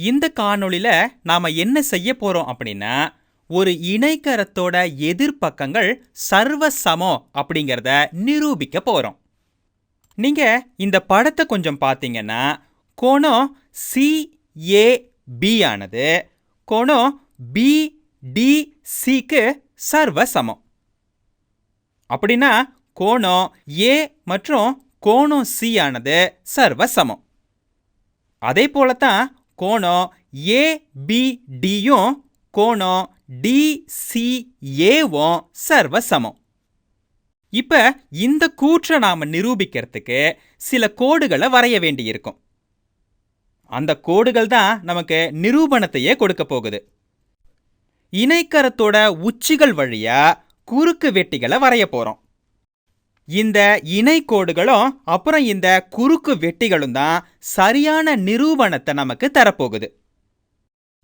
இந்த காணொளியில் நாம என்ன செய்ய போறோம் அப்படின்னா ஒரு இணைக்கரத்தோட எதிர்ப்பக்கங்கள் சர்வ சமம் அப்படிங்கிறத நிரூபிக்க போறோம். நீங்க இந்த படத்தை கொஞ்சம் பார்த்தீங்கன்னா கோணம் சிஏபி ஆனது கோணம் பிடிசிக்கு சர்வ சமம் அப்படின்னா கோணம் ஏ மற்றும் கோணம் சி ஆனது சர்வ சமம் அதே தான் கோணம் ஏபிடியும் கோணம் டிசிஏவும் சர்வ சமம் இப்ப இந்த கூற்றை நாம நிரூபிக்கிறதுக்கு சில கோடுகளை வரைய வேண்டியிருக்கும். அந்த கோடுகள் தான் நமக்கு நிரூபணத்தையே கொடுக்க போகுது. இணைக்கரத்தோட உச்சிகள் வழியா குறுக்கு வெட்டிகளை வரைய போறோம். இந்த இணை கோடுகளும் அப்புறம் இந்த குறுக்கு வெட்டிகளும் தான் சரியான நிரூபணத்தை நமக்கு தரப்போகுது.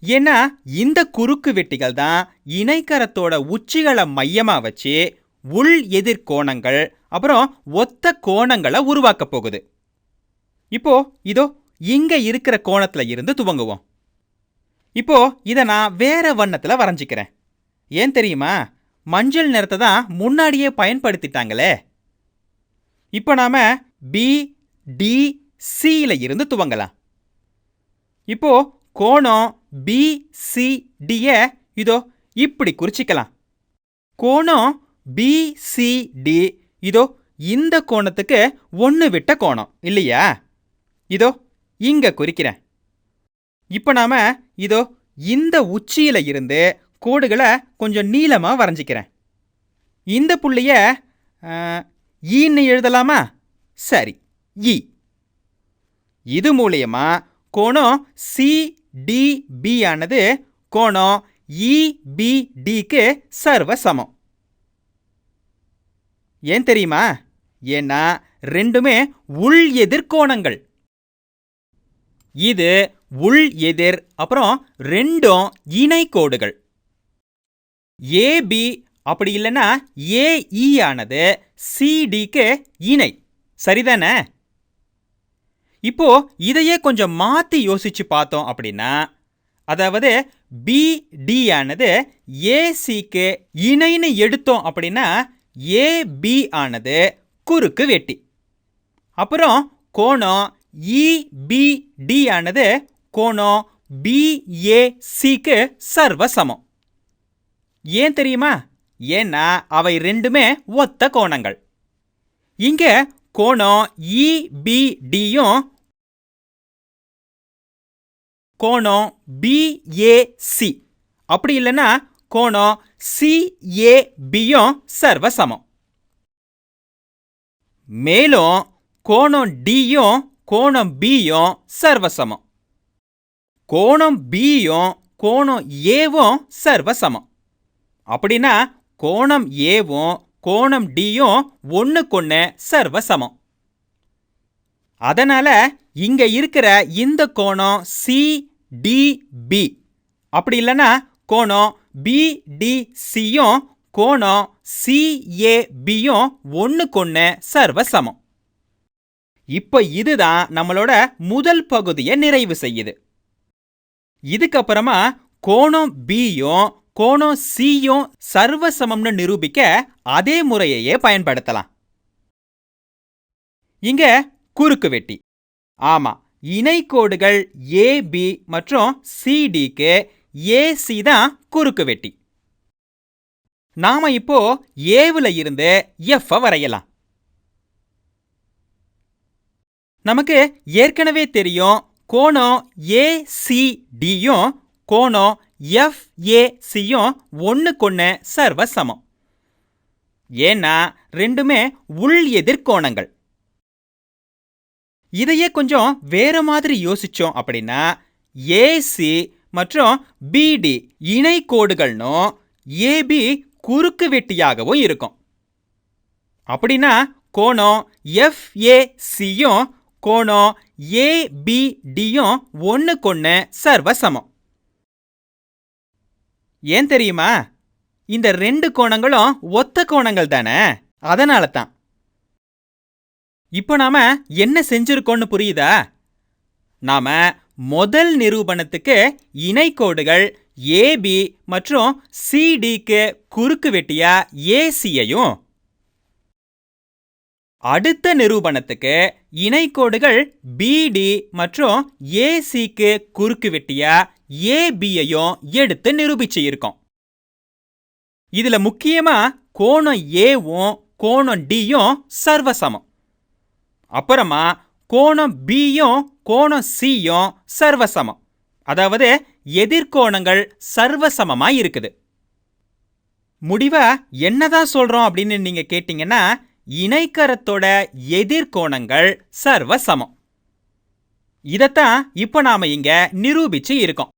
ஏன்னா இந்த குறுக்கு வெட்டிகள் தான் இணைக்கரத்தோட உச்சிகளை மையமாக வச்சு உள் எதிர்கோணங்கள் அப்புறம் ஒத்த கோணங்களை உருவாக்க போகுது. இப்போ இதோ இங்க இருக்கிற கோணத்துல இருந்து துவங்குவோம். இப்போ இதை நான் வேற வண்ணத்துல வரைஞ்சிக்கிறேன். ஏன் தெரியுமா? மஞ்சள் நிறத்தை தான் முன்னாடியே பயன்படுத்திட்டாங்களே. இப்போ நாம பி டி சியில் இருந்து துவங்கலாம். இப்போ கோணம் பி சி டிய இதோ இப்படி குறிச்சிக்கலாம். கோணம் பி இதோ இந்த கோணத்துக்கு ஒன்று விட்ட கோணம் இல்லையா? இதோ இங்க குறிக்கிறேன். இப்போ நாம இதோ இந்த உச்சியில இருந்து கோடுகளை கொஞ்சம் நீளமா வரைஞ்சிக்கிறேன். இந்த புள்ளிய ஈன்னு எழுதலாமா? சரி இ இது மூலியமா கோணம் சிடிபி ஆனது கோணம் இபிடிக்கு சர்வ சமம் ஏன் தெரியுமா? ஏன்னா ரெண்டுமே உள் எதிர்கோணங்கள் இது உள் எதிர் அப்புறம் ரெண்டும் இணை கோடுகள். ஏபி அப்படி இல்லைன்னா ஏஇ e ஆனது சிடிக்கு இணை. சரிதானே? இப்போ இதையே கொஞ்சம் மாற்றி யோசிச்சு பார்த்தோம் அப்படின்னா அதாவது பிடி ஆனது ஏசிக்கு இணைன்னு எடுத்தோம் அப்படின்னா ஏபி ஆனது குறுக்கு வெட்டி. அப்புறம் கோணம் e, இபிடி ஆனது கோணம் பிஏசிக்கு சர்வ சமம் ஏன் தெரியுமா? ஏன்னா அவை ரெண்டுமே ஒத்த கோணங்கள். இங்கே கோணம் e, இபிடியும் கோணம் பிஏசி அப்படி இல்லைன்னா கோணம் சிஏபியும் சர்வ சமம் மேலும் கோணம் டியும் கோணம் பியும் சர்வசமம். கோணம் பியும் கோணம் ஏவும் சர்வசமம். அப்படின்னா கோணம் ஏவும் கோணம் டியும் ஒன்றுக்கொன்று சர்வசமம். அதனால் இங்கே இருக்கிற இந்த கோணம் சிடிபி அப்படி இல்லைன்னா கோணம் பிடிசியும் கோணம் சிஏபியும் ஒன்றுக்கொன்று சர்வசமம். இப்போ இதுதான் நம்மளோட முதல் பகுதியை நிறைவு செய்யுது. இதுக்கப்புறமா கோணம் பியும் கோணம் சியும் சர்வசமம்னு நிரூபிக்க அதே முறையையே பயன்படுத்தலாம். இங்க குறுக்கு வெட்டி. ஆமா இணைக்கோடுகள் ஏபி மற்றும் சிடிக்கு ஏசி தான் குறுக்கு வெட்டி. நாம இப்போ ஏவுல இருந்து எஃப் வரையலாம். நமக்கு ஏற்கனவே தெரியும் கோணம் ஏசிடியும் கோணம் எஃப்ஏசியும் ஒன்றுக்கொன்று சர்வ சமம் ஏன்னா ரெண்டுமே உள் எதிர்கோணங்கள். இதையே கொஞ்சம் வேற மாதிரி யோசிச்சோம் அப்படின்னா ஏசி மற்றும் பிடி இணை கோடுகள்னும் ஏபி குறுக்கு வெட்டியாகவும் இருக்கும். அப்படின்னா கோணம் எஃப்ஏசியும் கோணம் ஏபிடியும் ஒன்றுக்கொன்று சர்வசமம். ஏன் தெரியுமா? இந்த ரெண்டு கோணங்களும் ஒத்த கோணங்கள் தானே? அதனால தான் இப்போ நாம என்ன செஞ்சிருக்கோம்னு புரியுதா? நாம முதல் நிரூபணத்துக்கு இணைக்கோடுகள் ஏபி மற்றும் சிடிக்கு குறுக்கு வெட்டியா ஏசியையும் அடுத்த நிரூபணத்துக்கு இணைக்கோடுகள் பிடி மற்றும் ஏசிக்கு குறுக்கு வெட்டியா ஏபியையும் எடுத்து நிரூபிச்சு இருக்கோம் இதுல முக்கியமா கோணம் ஏவும் கோணம் டியும் சர்வசமம். அப்புறமா கோணம் பியும் கோணம் சியும் சர்வசமம். அதாவது எதிர்கோணங்கள் சர்வசமமா இருக்குது. முடிவா என்னதான் சொல்றோம் அப்படின்னு நீங்க கேட்டீங்கன்னா இணைக்கரத்தோட எதிர்கோணங்கள் சர்வசமம். இதத்தான் இப்ப நாம இங்க நிரூபிச்சு இருக்கோம்.